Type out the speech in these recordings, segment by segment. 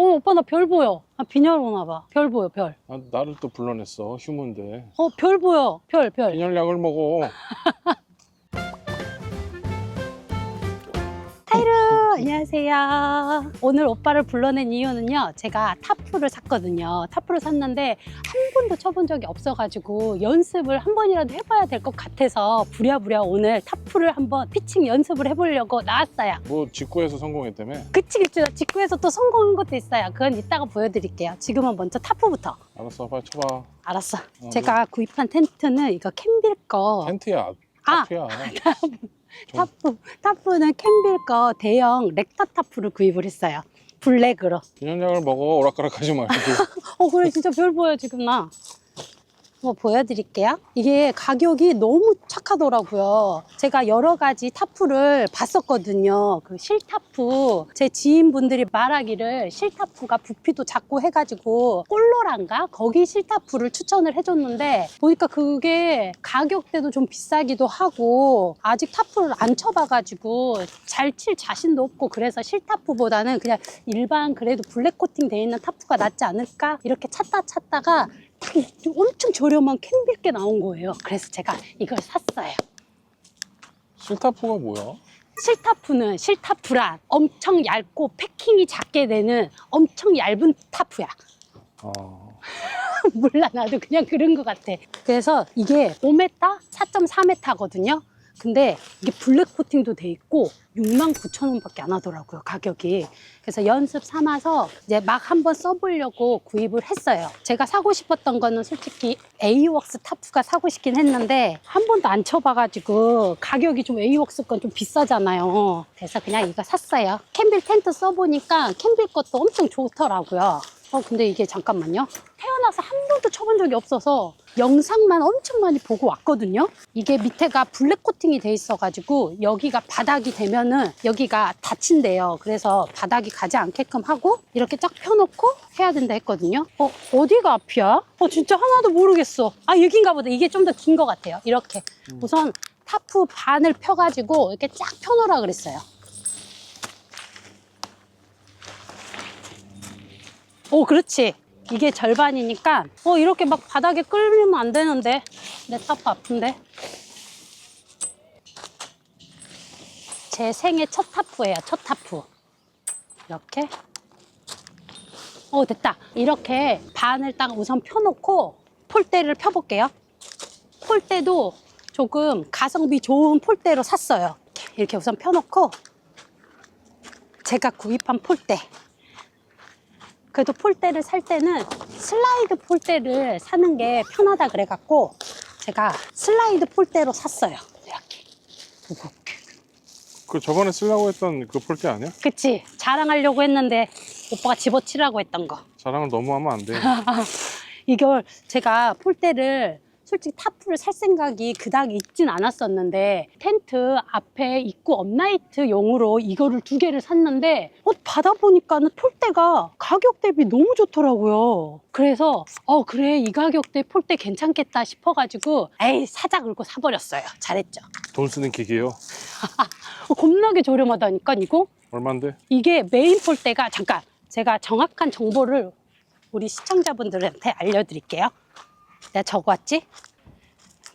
어 오빠 나 별 보여. 아 빈혈 오나 봐. 별 보여 별. 아, 나를 또 불러냈어 휴문데 어별 보여. 별 별. 빈혈약을 먹어 안녕하세요. 오늘 오빠를 불러낸 이유는요. 제가 타프를 샀거든요. 타프를 샀는데 한 번도 쳐본 적이 없어가지고 연습을 한 번이라도 해봐야 될 것 같아서 부랴부랴 오늘 타프를 한번 피칭 연습을 해보려고 나왔어요. 뭐 직구에서 성공했다며 그치 그치 직구에서 또 성공한 것도 있어요. 그건 이따가 보여드릴게요. 지금은 먼저 타프부터. 알았어 빨리 쳐봐 알았어. 어, 제가 구입한 텐트는 이거 캠빌 거. 텐트야 아 타프야 타프 타프는 캠빌 거 대형 렉터 타프를 구입을 했어요. 블랙으로. 빈혈약을 먹어 오락가락 하지 말고 어 그래 진짜 별 보여 지금 나. 뭐 보여드릴게요. 이게 가격이 너무 착하더라고요. 제가 여러 가지 타프를 봤었거든요. 그 실타프. 제 지인분들이 말하기를 실타프가 부피도 작고 해가지고 꼴로란가? 거기 실타프를 추천을 해줬는데 보니까 그게 가격대도 좀 비싸기도 하고 아직 타프를 안 쳐봐가지고 잘 칠 자신도 없고 그래서 실타프보다는 그냥 일반 그래도 블랙 코팅 돼 있는 타프가 낫지 않을까? 이렇게 찾다 찾다가 딱 엄청 저렴한 캠빌게 나온 거예요. 그래서 제가 이걸 샀어요. 실타프가 뭐야? 실타프는 실타프란 엄청 얇고 패킹이 작게 되는 엄청 얇은 타프야. 아, 몰라 나도 그냥 그런 것 같아. 그래서 이게 5m, 4.4m거든요. 근데 이게 블랙 코팅도 돼 있고 6만 9천 원밖에 안 하더라고요 가격이. 그래서 연습 삼아서 이제 막 한번 써보려고 구입을 했어요. 제가 사고 싶었던 거는 솔직히 에이웍스 타프가 사고 싶긴 했는데 한 번도 안 쳐봐가지고 가격이 좀 에이웍스 건 좀 비싸잖아요. 그래서 그냥 이거 샀어요. 캠빌 텐트 써보니까 캠빌 것도 엄청 좋더라고요. 어 근데 이게 잠깐만요. 태어나서 한 번도 쳐본 적이 없어서 영상만 엄청 많이 보고 왔거든요. 이게 밑에가 블랙 코팅이 돼 있어 가지고 여기가 바닥이 되면은 여기가 닫힌대요. 그래서 바닥이 가지 않게끔 하고 이렇게 쫙 펴놓고 해야 된다 했거든요. 어 어디가 앞이야? 어 진짜 하나도 모르겠어. 아 여긴가 보다. 이게 좀 더 긴 것 같아요. 이렇게 우선 타프 반을 펴가지고 이렇게 쫙 펴놓으라 그랬어요. 오, 그렇지. 이게 절반이니까, 어, 이렇게 막 바닥에 끌리면 안 되는데. 내 타프 아픈데. 제 생애 첫 타프예요, 첫 타프. 이렇게. 어, 됐다. 이렇게 반을 딱 우선 펴놓고 폴대를 펴볼게요. 폴대도 조금 가성비 좋은 폴대로 샀어요. 이렇게 우선 펴놓고 제가 구입한 폴대. 그래도 폴대를 살 때는 슬라이드 폴대를 사는 게 편하다 그래갖고 제가 슬라이드 폴대로 샀어요. 이렇게. 무겁게. 그 저번에 쓰려고 했던 그 폴대 아니야? 그치? 자랑하려고 했는데 오빠가 집어치라고 했던 거. 자랑을 너무 하면 안 돼 이걸 제가 폴대를 솔직히 타프를 살 생각이 그닥 있진 않았었는데 텐트 앞에 입구 업라이트용으로 이거를 두 개를 샀는데 어, 받아보니까는 폴대가 가격 대비 너무 좋더라고요. 그래서 어 그래 이 가격대 폴대 괜찮겠다 싶어가지고 에이 사자 긁고 사버렸어요. 잘했죠. 돈 쓰는 기계요 어, 겁나게 저렴하다니까 이거? 얼만데? 이게 메인 폴대가 잠깐 제가 정확한 정보를 우리 시청자분들한테 알려드릴게요. 내가 적어왔지?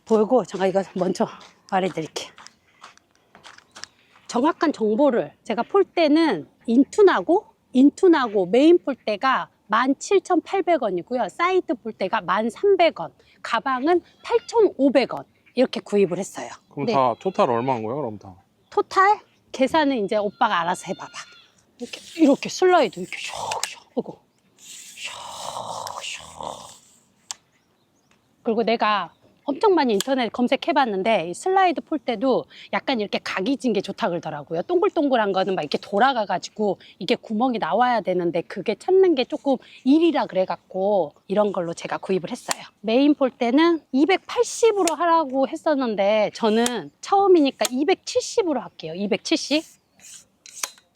보이고 제가 이거 먼저 말해드릴게요. 정확한 정보를 제가 폴대는 인투나고 인투나고 메인 폴대가 17,800원이고요. 사이드 폴대가 1,300원, 가방은 8,500원 이렇게 구입을 했어요. 그럼 네. 다 토탈 얼마인 거야 그럼 다? 토탈 계산은 이제 오빠가 알아서 해봐봐. 이렇게 이렇게 슬라이드 이렇게 슉슉 하고 슉슉. 그리고 내가 엄청 많이 인터넷 검색해봤는데 이 슬라이드 폴 때도 약간 이렇게 각이 진 게 좋다 그러더라고요. 동글동글한 거는 막 이렇게 돌아가가지고 이게 구멍이 나와야 되는데 그게 찾는 게 조금 일이라 그래갖고 이런 걸로 제가 구입을 했어요. 메인 폴 때는 280으로 하라고 했었는데 저는 처음이니까 270으로 할게요. 270.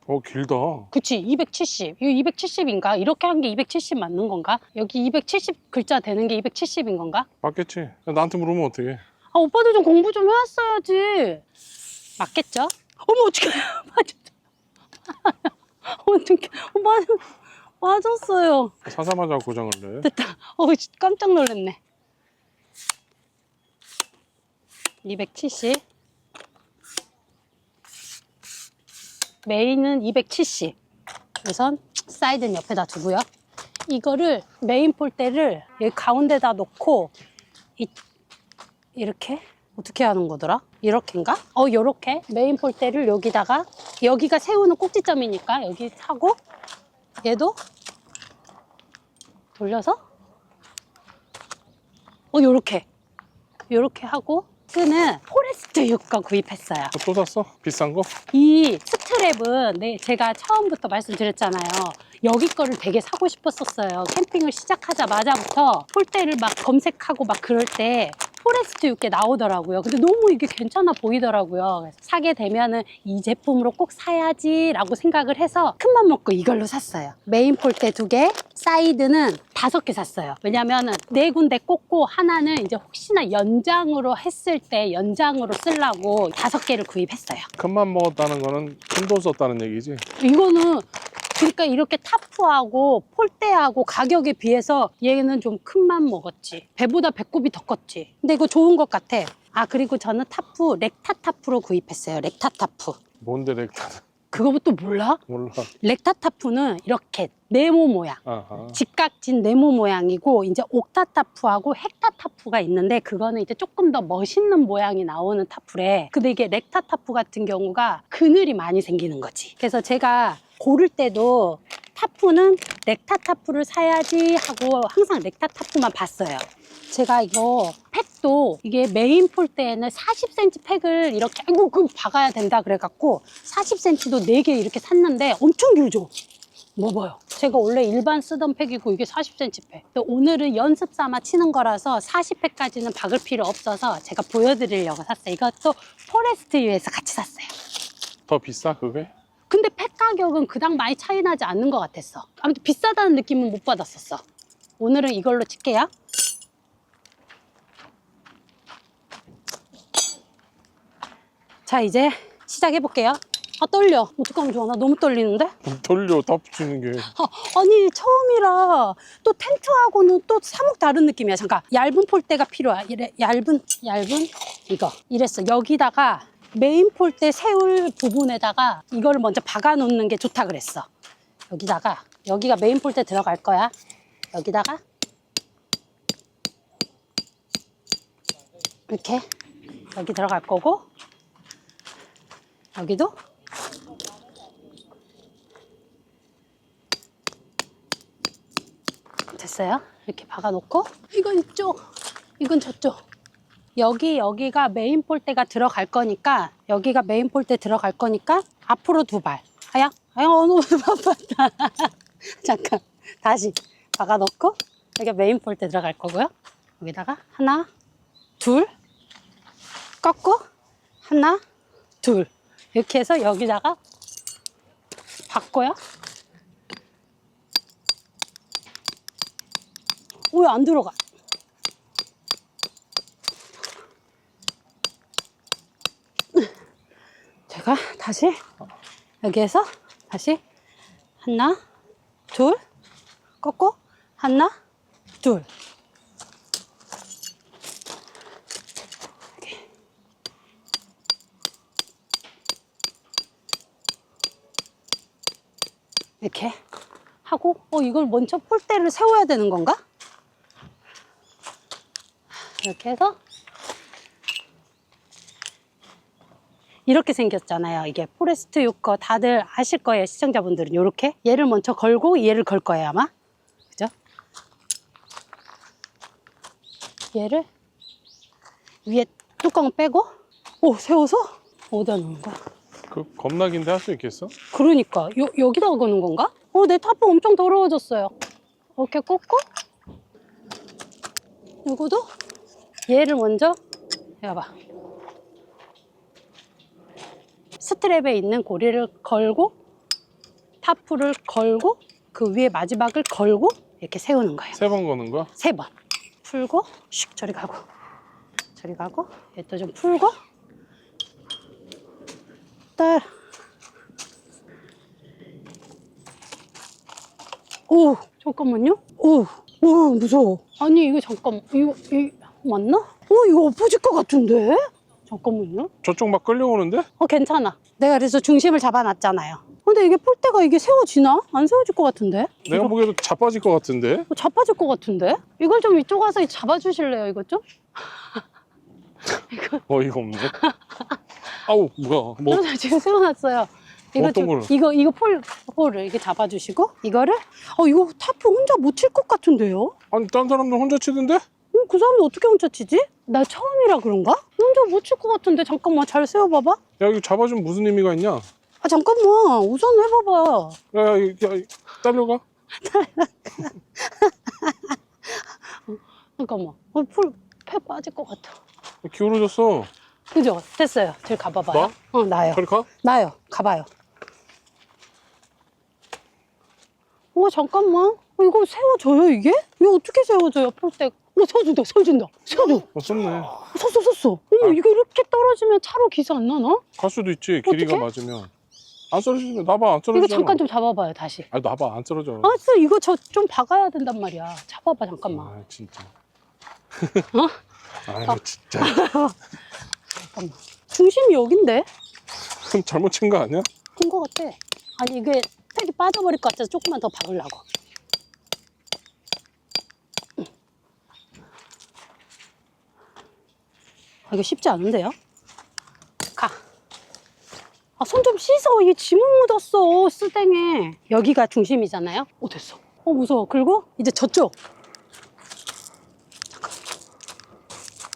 어 길다 그치 270 이거 270인가 이렇게 한 게 270 맞는 건가 여기 270 글자 되는 게 270인 건가 맞겠지? 야, 나한테 물으면 어떡해 아 오빠도 좀 공부 좀 해왔어야지 맞겠죠 어머 어떡해 맞아 어떡해 오빠 빠졌어요. 사자마자 고장을 내. 됐다. 어우, 씨, 깜짝 놀랐네. 270. 메인은 270. 우선 사이드는 옆에다 두고요. 이거를 메인 폴대를 여기 가운데다 놓고 이, 이렇게 어떻게 하는 거더라? 이렇게인가? 어, 요렇게 메인 폴대를 여기다가 여기가 세우는 꼭지점이니까 여기 하고 얘도 돌려서 어 요렇게 요렇게 하고 끈은 포레스트 6거 구입했어요 어, 또 샀어? 비싼 거? 이 스트랩은 네, 제가 처음부터 말씀드렸잖아요 여기 거를 되게 사고 싶었었어요 캠핑을 시작하자마자부터 폴대를 막 검색하고 막 그럴 때 포레스트 6개 나오더라고요. 근데 너무 이게 괜찮아 보이더라고요. 그래서 사게 되면은 이 제품으로 꼭 사야지 라고 생각을 해서 큰맘 먹고 이걸로 샀어요. 메인 폴대 두 개 사이드는 다섯 개 샀어요. 왜냐면은 네 군데 꽂고 하나는 이제 혹시나 연장으로 했을 때 연장으로 쓰려고 다섯 개를 구입했어요. 큰맘 먹었다는 거는 큰 돈 썼다는 얘기지. 이거는 그러니까 이렇게 타프하고 폴대하고 가격에 비해서 얘는 좀 큰 맘 먹었지. 배보다 배꼽이 더 컸지. 근데 이거 좋은 것 같아. 아 그리고 저는 타프 렉타 타프로 구입했어요. 렉타 타프. 뭔데 렉타? 그거부터 몰라? 몰라. 렉타 타프는 이렇게 네모 모양. 아하. 직각진 네모 모양이고 이제 옥타 타프하고 헥타 타프가 있는데 그거는 이제 조금 더 멋있는 모양이 나오는 타프래. 근데 이게 렉타 타프 같은 경우가 그늘이 많이 생기는 거지. 그래서 제가 고를 때도 타프는 렉타 타프를 사야지 하고 항상 렉타 타프만 봤어요. 제가 이거 팩도 이게 메인 폴대에는 40cm 팩을 이렇게 그 박아야 된다 그래갖고 40cm도 4개 이렇게 샀는데 엄청 길죠? 뭐 봐요. 제가 원래 일반 쓰던 팩이고 이게 40cm 팩. 오늘은 연습 삼아 치는 거라서 40팩까지는 박을 필요 없어서 제가 보여드리려고 샀어요. 이것도 포레스트 유에서 같이 샀어요. 더 비싸 그게? 근데 팩 가격은 그닥 많이 차이 나지 않는 것 같았어. 아무튼 비싸다는 느낌은 못 받았었어. 오늘은 이걸로 칠게요. 자, 이제 시작해 볼게요. 아, 떨려. 어떡하면 좋아. 나 너무 떨리는데? 돌려 다 붙이는 게. 아, 아니 처음이라 또 텐트하고는 또 사뭇 다른 느낌이야 잠깐 얇은 폴대가 필요해 이래 얇은 얇은 이거 이랬어 여기다가 메인 폴대 세울 부분에다가 이거를 먼저 박아 놓는 게 좋다 그랬어 여기다가 여기가 메인 폴대 들어갈 거야 여기다가 이렇게 여기 들어갈 거고 여기도 됐어요. 이렇게 박아 놓고 이건 이쪽, 이건 저쪽. 여기 여기가 메인 폴대가 들어갈 거니까 여기가 메인 폴대 들어갈 거니까 앞으로 두 발. 아야, 아야 어느 바빴다. 잠깐 다시 박아놓고 여기 메인 폴대 들어갈 거고요. 여기다가 하나, 둘, 꺾고 하나, 둘 이렇게 해서 여기다가 박고요. 왜 안 들어가? 제가 다시 여기에서 다시 하나, 둘, 꺾고 하나, 둘. 이렇게. 하고 어 이걸 먼저 폴대를 세워야 되는 건가? 이렇게 해서 이렇게 생겼잖아요. 이게 포레스트 유커 다들 아실 거예요. 시청자분들은 이렇게 얘를 먼저 걸고 얘를 걸 거예요 아마. 그죠? 얘를 위에 뚜껑 빼고 오 세워서 어디다 놓는 거야? 그 겁나긴데 할 수 있겠어? 그러니까 요, 여기다가 거는 건가? 어, 내 타프 엄청 더러워졌어요. 이렇게 꽂고 이거도 얘를 먼저 해봐. 스트랩에 있는 고리를 걸고 타프를 걸고 그 위에 마지막을 걸고 이렇게 세우는 거예요. 세 번 거는 거야? 세 번 풀고 슉 저리 가고 저리 가고 얘 또 좀 풀고 딸 오, 잠깐만요. 오, 오, 무서워. 아니, 이거 잠깐, 이거, 이 맞나? 어, 이거 엎어질 것 같은데? 잠깐만요. 저쪽 막 끌려오는데? 어, 괜찮아. 내가 그래서 중심을 잡아놨잖아요. 근데 이게 폴대가 이게 세워지나? 안 세워질 것 같은데? 내가 이거 보기에도 자빠질 것 같은데? 어, 자빠질 것 같은데? 이걸 좀 이쪽 와서 잡아주실래요, 이것 좀? 어이가 없네. 아우 뭐야? 뭐 어, 지금 세워놨어요. 이거 어떤 좀? 이거 이거 폴 폴을 이렇게 잡아주시고 이거를 어 이거 타프 혼자 못 칠 것 같은데요? 아니 딴 사람들 혼자 치던데? 어, 그 사람들 어떻게 혼자 치지? 나 처음이라 그런가? 혼자 못칠것 같은데 잠깐만 잘 세워봐봐. 야 이거 잡아주면 무슨 의미가 있냐? 아 잠깐만 우선 해봐봐. 야, 야, 야, 야 딸려가? 잠깐만. 어, 폴패 빠질 것 같아. 기울어졌어. 그죠? 됐어요. 저기 가봐봐요. 나? 어 나요. 저리 가? 나요. 가봐요. 어 잠깐만. 어, 이거 세워져요 이게? 이거 어떻게 세워져요 폴대? 어 세워준다 세워준다 세워줘. 어, 썼네. 섰어 섰어. 어머 아. 이거 이렇게 떨어지면 차로 기사 안 나나? 갈 수도 있지. 길이가? 맞으면. 안 떨어지면 나봐 안 이거 떨어지잖아. 잠깐 좀 잡아봐요 다시. 아니 나봐 안 떨어져. 아, 진짜 이거 저 좀 박아야 된단 말이야. 잡아봐 잠깐만. 아 진짜. 어? 아 진짜. 잠깐만. 중심이 여긴데? 그럼 잘못 친 거 아니야? 큰 거 같아. 아니 이게 팩이 빠져버릴 것 같아서 조금만 더 박으려고. 아, 이거 쉽지 않은데요? 가. 아, 손 좀 씻어. 이게 지문 묻었어. 쓰댕에. 여기가 중심이잖아요? 어, 됐어. 어, 무서워. 그리고 이제 저쪽. 잠깐.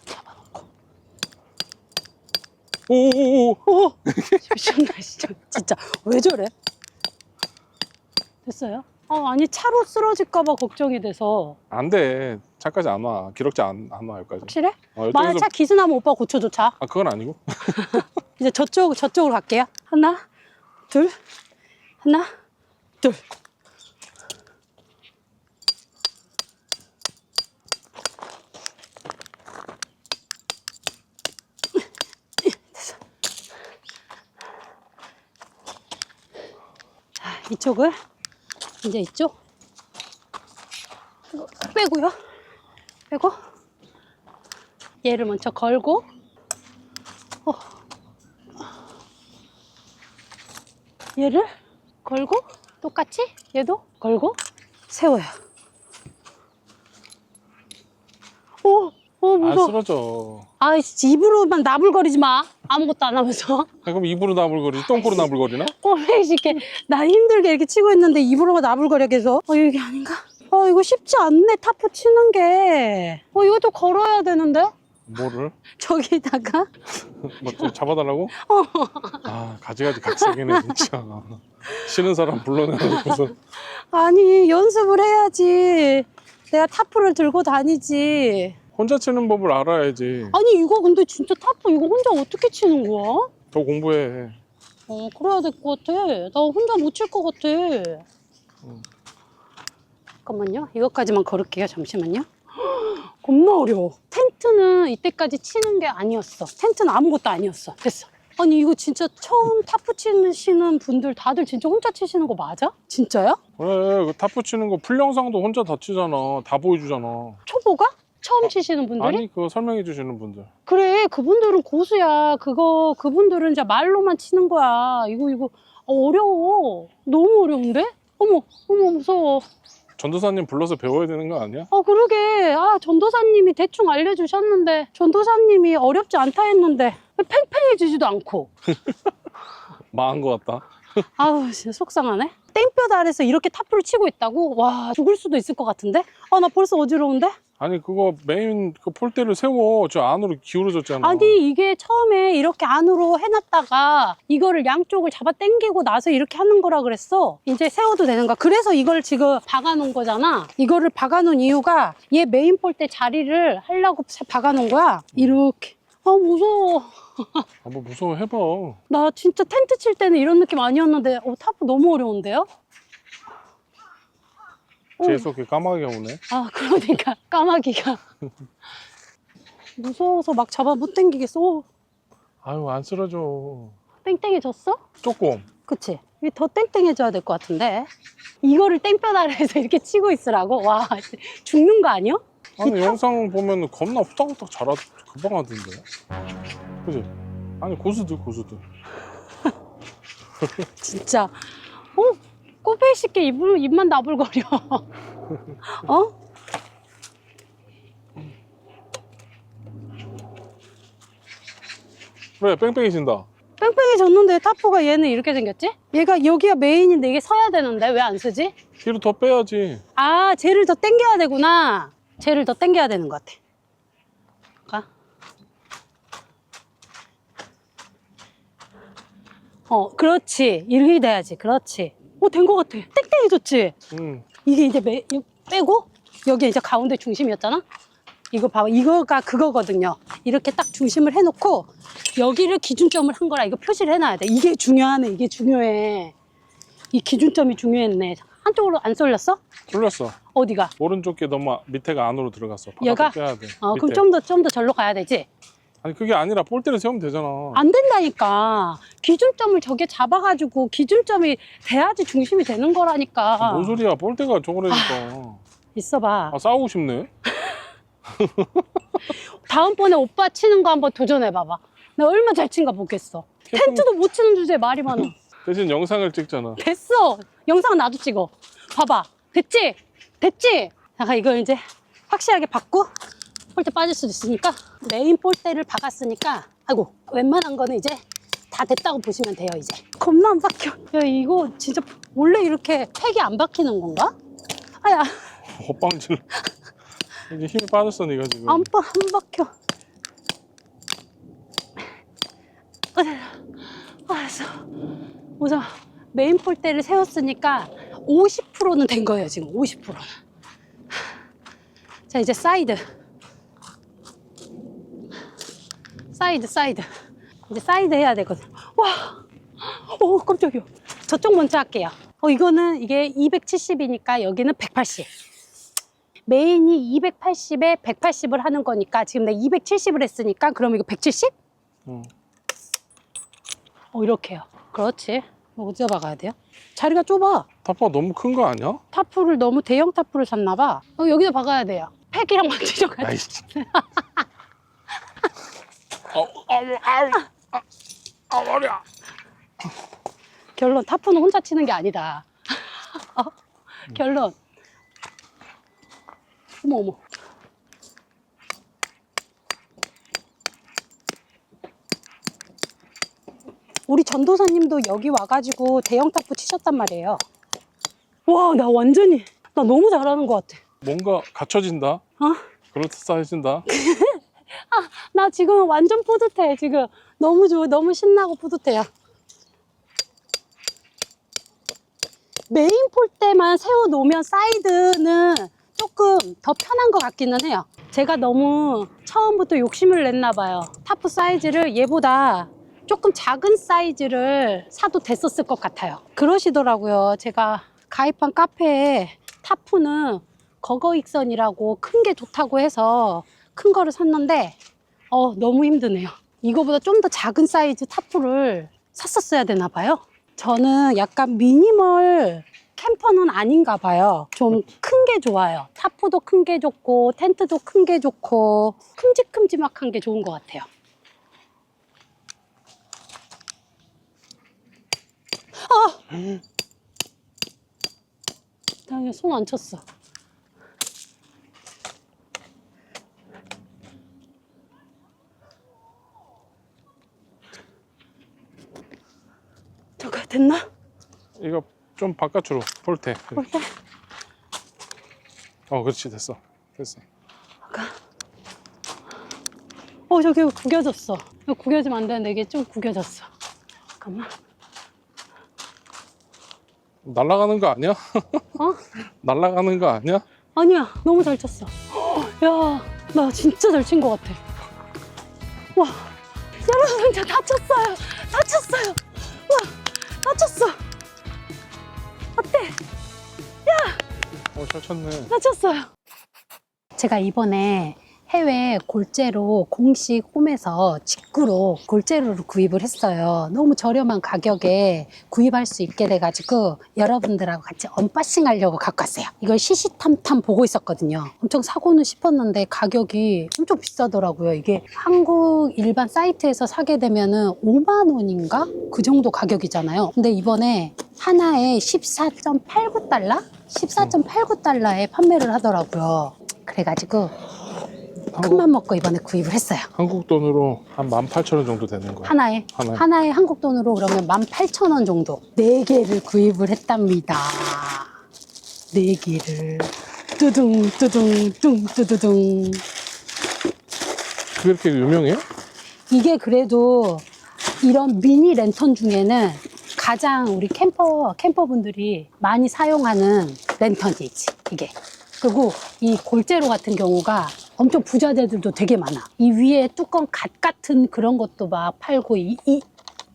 잡아놓고. 오오오. 어! 미쳤나, 진짜. 진짜. 왜 저래? 됐어요? 어, 아니, 차로 쓰러질까봐 걱정이 돼서. 안 돼. 차까지 안 와. 기록자 안, 안 와, 여기까지. 확실해? 어, 만약. 차 기스나면 오빠 고쳐줘, 차. 아, 그건 아니고. 이제 저쪽, 저쪽으로 갈게요. 하나, 둘, 하나, 둘. 자, 이쪽을 이제 이쪽 이거 빼고요. 빼고 얘를 먼저 걸고 어. 얘를 걸고 똑같이 얘도 걸고 세워요. 오, 오안 무서워. 쓰러져. 아, 입으로만 나불거리지 마. 아무것도 안 하면서. 아, 그럼 입으로 나불거리지? 똥꼬로 나불거리나? 꼬맹이 이렇게 나 힘들게 이렇게 치고 있는데 입으로만 나불거려 계속. 어, 이게 아닌가? 어, 이거 쉽지 않네. 타프 치는 게. 어, 이것도 걸어야 되는데? 뭐를? 저기다가. 뭐좀 잡아달라고? 어. 아 가지가지 각색이네 진짜. 쉬는 사람 불러내놓고서 아니, 연습을 해야지. 내가 타프를 들고 다니지. 혼자 치는 법을 알아야지. 아니, 이거 근데 진짜 타프 이거 혼자 어떻게 치는 거야? 더 공부해. 어, 그래야 될 것 같아. 나 혼자 못 칠 것 같아. 잠깐만요. 이것까지만 걸을게요. 잠시만요. 겁나 어려워. 텐트는 이때까지 치는 게 아니었어. 텐트는 아무것도 아니었어. 됐어. 아니, 이거 진짜 처음 타프 치시는 분들 다들 진짜 혼자 치시는 거 맞아? 진짜요? 그래 그 타프 치는 거 풀 영상도 혼자 다 치잖아. 다 보여주잖아. 초보가? 처음 치시는 분들이? 아니 그거 설명해 주시는 분들. 그래, 그분들은 고수야. 그거, 그분들은 이제 말로만 치는 거야. 이거, 이거, 어, 어려워. 너무 어려운데? 어머, 어머, 무서워. 전도사님 불러서 배워야 되는 거 아니야? 어, 그러게. 아, 전도사님이 대충 알려주셨는데, 전도사님이 어렵지 않다 했는데, 팽팽해지지도 않고. 망한 거 같다. 아우, 진짜 속상하네. 땡볕 아래서 이렇게 타프를 치고 있다고? 와, 죽을 수도 있을 것 같은데? 아, 나 벌써 어지러운데? 아니 그거 메인 그 폴대를 세워 저 안으로 기울어졌잖아. 아니 이게 처음에 이렇게 안으로 해놨다가 이거를 양쪽을 잡아 당기고 나서 이렇게 하는 거라 그랬어 이제 세워도 되는 거야 그래서 이걸 지금 박아놓은 거잖아 이거를 박아놓은 이유가 얘 메인 폴대 자리를 하려고 사- 박아놓은 거야 이렇게 아 무서워 아, 뭐 무서워 해봐. 나 진짜 텐트 칠 때는 이런 느낌 아니었는데 어, 타프 너무 어려운데요? 어, 계속 이렇게 까마귀가 오네. 아 그러니까 까마귀가 무서워서 막 잡아 못 당기겠어 오, 아유 안 쓰러져. 땡땡해졌어? 조금. 그치? 이게 더 땡땡해져야 될 것 같은데. 이거를 땡볕 아래에서 이렇게 치고 있으라고? 와, 죽는 거 아니야? 아니 영상 보면 겁나 후딱후딱 잘하 금방 하던데. 그지? 아니 고수들 고수들. 진짜. 어? 꼬베이 쉽게 입, 입만 나불거려. 어? 왜 뺑뺑이진다. 뺑뺑해졌는데 타프가 얘는 이렇게 생겼지? 얘가 여기가 메인인데 이게 서야 되는데 왜 안 쓰지? 뒤로 더 빼야지. 아, 쟤를 더 당겨야 되구나. 쟤를 더 당겨야 되는 것 같아. 가. 어, 그렇지. 이렇게 돼야지. 그렇지. 어, 된 것 같아. 땡땡해졌지? 응. 이게 이제 매, 빼고 여기 이제 가운데 중심이었잖아. 이거 봐봐. 이거가 그거거든요. 이렇게 딱 중심을 해놓고 여기를 기준점을 한 거라 이거 표시를 해놔야 돼. 이게 중요하네. 이게 중요해. 이 기준점이 중요했네. 한쪽으로 안 쏠렸어? 뚫렸어. 어디가? 오른쪽 게 너무 밑에가 안으로 들어갔어. 얘가? 바깥으로 빼야 돼. 어, 그럼 밑에. 좀 더 좀 더 절로 가야 되지. 아니 그게 아니라 볼때를 세우면 되잖아. 안 된다니까. 기준점을 저게 잡아가지고 기준점이 돼야지 중심이 되는 거라니까. 뭔 소리야? 볼때가 저거라니까. 있어봐. 아 싸우고 싶네. 다음번에 오빠 치는 거 한번 도전해봐봐. 나 얼마 잘 친가 보겠어. 텐트도 못 치는 주제에 말이 많아. 대신 영상을 찍잖아. 됐어. 영상 나도 찍어. 봐봐. 됐지? 됐지? 잠깐 이걸 이제 확실하게 받고 볼때 빠질 수도 있으니까 메인 볼때를 박았으니까 아이고 웬만한 거는 이제 다 됐다고 보시면 돼요 이제 겁나 안 박혀 야 이거 진짜 원래 이렇게 팩이 안 박히는 건가? 아야 호빵질. 이제 힘이 빠졌어 네가 지금. 안, 빠, 안 박혀 알았어 우선 메인 볼때를 세웠으니까 50%는 된 거예요 지금 50%는 자 이제 사이드. 사이드 사이드. 이제 사이드 해야 되거든. 와! 오, 깜짝이야. 저쪽 먼저 할게요. 어 이거는 이게 270이니까 여기는 180 메인이 280에 180을 하는 거니까 지금 내가 270을 했으니까 그럼 이거 170? 응. 어 이렇게요. 그렇지. 뭐 어디다 박아야 돼요? 자리가 좁아 타파가 너무 큰 거 아니야? 타프를 너무 대형 타프를 샀나 봐 어, 여기다 박아야 돼요 팩이랑 만지셔가지고 아이씨. 아우 아우 아우 아, 아 머리야. 결론 타프는 혼자 치는 게 아니다. 어? 결론. 어머 어머. 우리 전도사님도 여기 와가지고 대형 타프 치셨단 말이에요. 와, 나 완전히 나 너무 잘하는 것 같아. 뭔가 갖춰진다. 어? 그렇다해진다. 나 지금 완전 뿌듯해. 지금 너무 좋아, 너무 신나고 뿌듯해요. 메인 폴대만 세워 놓으면 사이드는 조금 더 편한 것 같기는 해요. 제가 너무 처음부터 욕심을 냈나 봐요. 타프 사이즈를 얘보다 조금 작은 사이즈를 사도 됐었을 것 같아요. 그러시더라고요. 제가 가입한 카페에 타프는 거거익선이라고 큰 게 좋다고 해서 큰 거를 샀는데 어 너무 힘드네요. 이거보다 좀 더 작은 사이즈 타프를 샀었어야 되나 봐요. 저는 약간 미니멀 캠퍼는 아닌가 봐요. 좀 큰 게 좋아요. 타프도 큰 게 좋고 텐트도 큰 게 좋고 큼직큼직한 게 좋은 것 같아요. 아! 나손안 쳤어. 잠깐 됐나? 이거 좀 바깥으로 볼때. 볼때? 어 그렇지 됐어. 됐어. 어 저기 구겨졌어. 이거 구겨지면 안 되는데 이게 좀 구겨졌어. 잠깐만. 날아가는 거 아니야? 어? 날아가는 거 아니야? 아니야 너무 잘 쳤어. 야나 진짜 잘 친 것 같아. 와 여러분 저 다쳤어요. 다쳤어요. 와 다쳤어. 어때? 어 잘 쳤네. 다쳤어요. 제가 이번에 해외 골재로 공식 홈에서 직구로 골재로를 구입을 했어요. 너무 저렴한 가격에 구입할 수 있게 돼가지고 여러분들하고 같이 언박싱 하려고 갖고 왔어요. 이걸 시시탐탐 보고 있었거든요. 엄청 사고는 싶었는데 가격이 엄청 비싸더라고요. 이게 한국 일반 사이트에서 사게 되면은 5만 원인가? 그 정도 가격이잖아요. 근데 이번에 하나에 14.89달러? 14.89달러에 판매를 하더라고요. 그래가지고 큰 맘 먹고 이번에 구입을 했어요. 한국 돈으로 한 18,000원 정도 되는 거야. 하나에 하나에. 하나에 한국 돈으로 그러면 18,000원 정도. 네 개를 구입을 했답니다. 네 개를 뚜둥 뚜둥 뚱 뚜두둥. 그게 이렇게 유명해요? 이게 그래도 이런 미니 랜턴 중에는 가장 우리 캠퍼 캠퍼분들이 많이 사용하는 랜턴이지 이게. 그리고 이 골재로 같은 경우가 엄청 부자들도 되게 많아. 이 위에 뚜껑 갓 같은 그런 것도 막 팔고 이, 이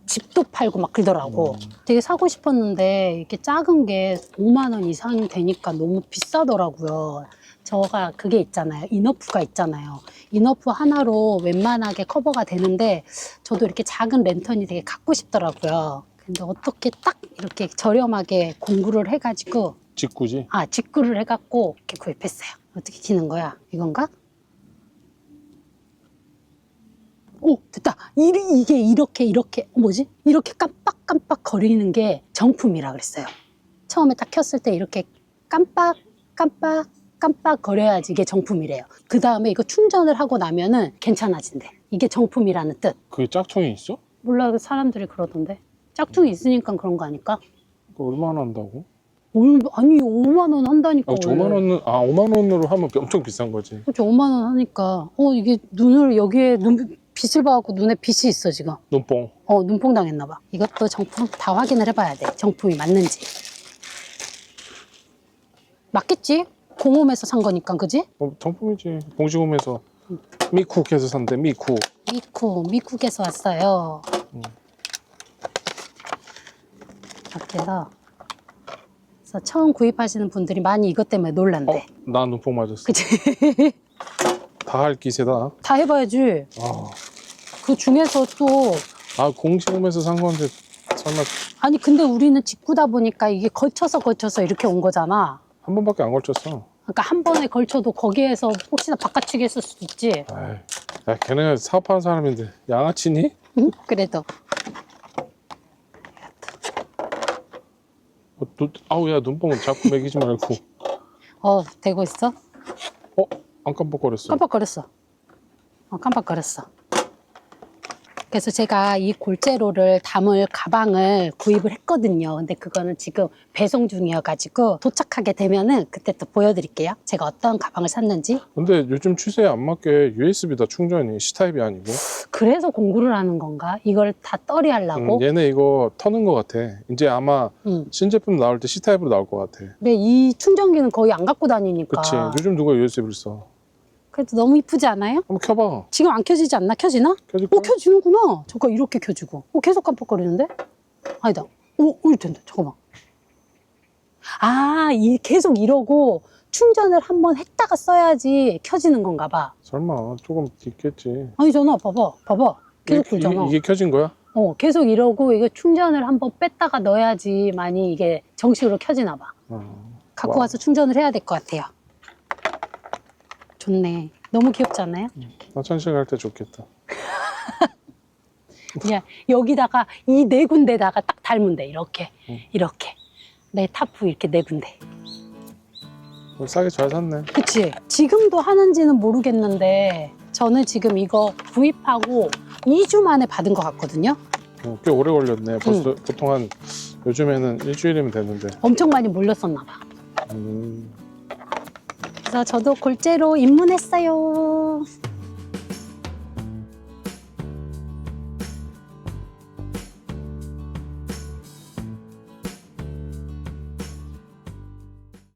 집도 팔고 막 그러더라고. 되게 사고 싶었는데 이렇게 작은 게 5만 원 이상 되니까 너무 비싸더라고요. 저가 그게 있잖아요. 이너프가 있잖아요. 이너프 하나로 웬만하게 커버가 되는데 저도 이렇게 작은 랜턴이 되게 갖고 싶더라고요. 근데 어떻게 딱 이렇게 저렴하게 공구를 해가지고 직구지. 아 직구를 해갖고 이렇게 구입했어요. 어떻게 키는 거야? 이건가? 오 됐다. 이, 이게 이렇게 이렇게 어, 뭐지? 이렇게 깜빡깜빡 거리는 게 정품이라 그랬어요. 처음에 딱 켰을 때 이렇게 깜빡 깜빡 깜빡 거려야지 이게 정품이래요. 그 다음에 이거 충전을 하고 나면은 괜찮아진대. 이게 정품이라는 뜻. 그게 짝퉁이 있어? 몰라 사람들이 그러던데. 짝퉁이 있으니까 그런 거 아닐까? 그거 얼마나 한다고? 얼- 아니 5만 원 한다니까. 아, 5만 원은 아 5만 원으로 하면 엄청 비싼 거지. 그렇죠. 5만 원 하니까 어 이게 눈을 여기에 눈 빛을 봐갖고 눈에 빛이 있어 지금. 눈뽕. 어 눈뽕 당했나 봐. 이것도 정품 다 확인을 해봐야 돼. 정품이 맞는지. 맞겠지? 공홈에서 산 거니까 그지? 어, 정품이지. 봉지홈에서 미쿡에서 산대. 미쿡. 미국 미국에서 왔어요. 음. 이렇게 해서 그래서 처음 구입하시는 분들이 많이 이것 때문에 어, 놀란대. 나 눈뽕 맞았어. 그치? 다 할 기세다. 다 해봐야지. 아, 그 중에서 또 아 공지홈에서 산 건데 설마 아니 근데 우리는 직구다 보니까 이게 거쳐서 거쳐서 이렇게 온 거잖아. 한 번밖에 안 걸쳤어. 그러니까 한 번에 걸쳐도 거기에서 혹시나 바깥치기 했을 수도 있지. 아이, 야, 걔네가 사업하는 사람인데 양아치니? 응? 그래도 어, 눈, 아우 야 눈뽕 자꾸 매기지 말고. 어 되고 있어? 어? 안 깜빡거렸어. 깜빡거렸어. 어 깜빡거렸어. 그래서 제가 이 골재로를 담을 가방을 구입을 했거든요. 근데 그거는 지금 배송 중이어가지고 도착하게 되면은 그때 또 보여드릴게요. 제가 어떤 가방을 샀는지. 근데 요즘 추세에 안 맞게 USB다 충전이 C타입이 아니고. 그래서 공구를 하는 건가? 이걸 다 떨이 하려고? 음, 얘네 이거 터는 것 같아. 이제 아마 응. 신제품 나올 때 C타입으로 나올 것 같아. 근데 이 충전기는 거의 안 갖고 다니니까. 그치. 요즘 누가 USB를 써? 그래도 너무 이쁘지 않아요? 한번 켜봐. 지금 안 켜지지 않나? 켜지나? 켜질까? 어, 켜지는구나. 잠깐 이렇게 켜지고. 어, 계속 깜빡거리는데? 아니다. 오, 오, 된다. 잠깐만. 아, 이 계속 이러고 충전을 한번 했다가 써야지 켜지는 건가 봐. 설마 조금 있겠지. 아니잖아. 봐봐. 봐봐. 계속 이게, 불잖아. 이게, 켜진 거야? 어, 계속 이러고 이거 충전을 한번 뺐다가 넣어야지 많이 이게 정식으로 켜지나 봐. 어. 갖고 와우. 와서 충전을 해야 될 것 같아요. 좋네. 너무 귀엽지 않아요? 화장실 갈때 좋겠다. 그냥 여기다가 이 네 군데다가 딱 닮으면 돼. 이렇게. 응. 이렇게. 내 타프 이렇게 네 군데. 어, 싸게 잘 샀네. 그치? 지금도 하는지는 모르겠는데 저는 지금 이거 구입하고 2주 만에 받은 것 같거든요. 어, 꽤 오래 걸렸네. 벌써 보통 한 요즘에는 일주일이면 되는데. 엄청 많이 몰렸었나 봐. 음. 그래서 저도 골재로 입문했어요.